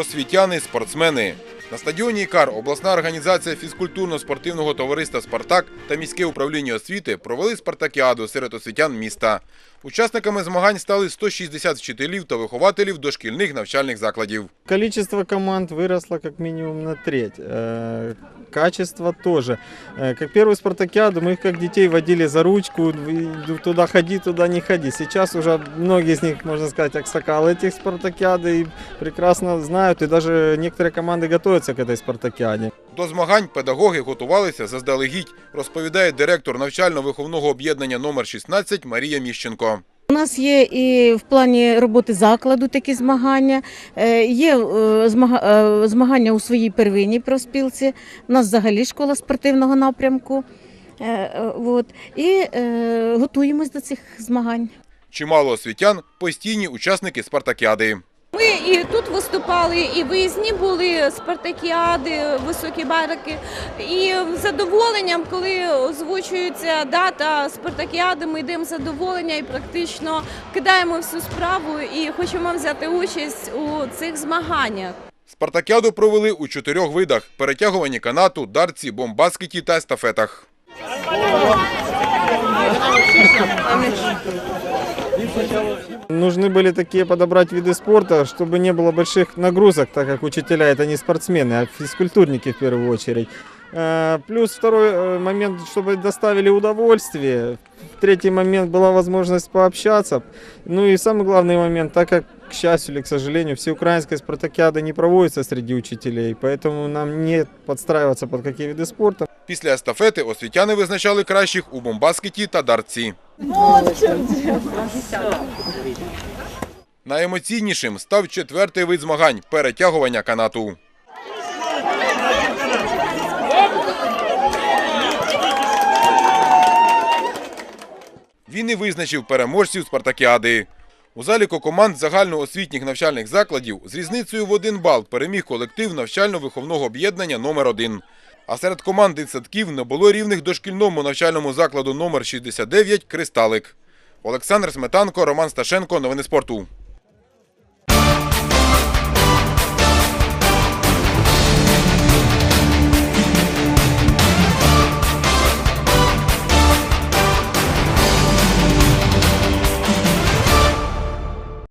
освітяни, спортсмени. На стадіоні «Ікар» обласна організація фізкультурно-спортивного товариства «Спартак» та міське управління освіти провели спартакіаду серед освітян міста. Учасниками змагань стали 160 вчителів та вихователів дошкільних навчальних закладів. Количество команд выросло как минимум на треть. Э, Качество тоже. Э, Как первую спартакиаду мы их как детей водили за ручку, вы туда ходи, туда не ходи. Сейчас уже многие из них, можно сказать, аксакалы этих спартакиады и прекрасно знают, и даже некоторые команды готовятся к этой спартакиаде. До змагань педагоги готувалися заздалегідь, розповідає директор навчально-виховного об'єднання номер 16 Марія Міщенко. У нас є і в плані роботи закладу такі змагання, е, є е, е, змагання у своїй первинній профспілці. У нас взагалі школа спортивного напрямку. От. І готуємось до цих змагань. Чимало освітян – постійні учасники спартакіади. І тут виступали, і виїзні були спартакіади, високі барики. І задоволенням, коли озвучується дата спартакіади, ми йдемо задоволення і практично кидаємо всю справу і хочемо взяти участь у цих змаганнях. Спартакіаду провели у чотирьох видах – перетягуванні канату, дарці, бомбаскеті та естафетах. Нужны были такие подобрать виды спорта, чтобы не было больших нагрузок, так как учителя это не спортсмены, а физкультурники в первую очередь. Э, Плюс второй э, момент, чтобы доставили удовольствие. Третий момент была возможность пообщаться. Ну и самый главный момент, так как, к счастью или к сожалению, всеукраинская спартакиада не проводится среди учителей, поэтому нам не подстраиваться под какие виды спорта. Після естафети освітяни визначали кращих у бомбаскеті та дарці. Найемоційнішим став четвертий вид змагань – перетягування канату. Він і визначив переможців спартакіади. У заліку команд загальноосвітніх навчальних закладів з різницею в один бал переміг колектив навчально-виховного об'єднання номер 1 А серед команд дитсадків не було рівних дошкільному навчальному закладу номер 69 «Кристалик». Олександр Сметанко, Роман Сташенко. Новини спорту.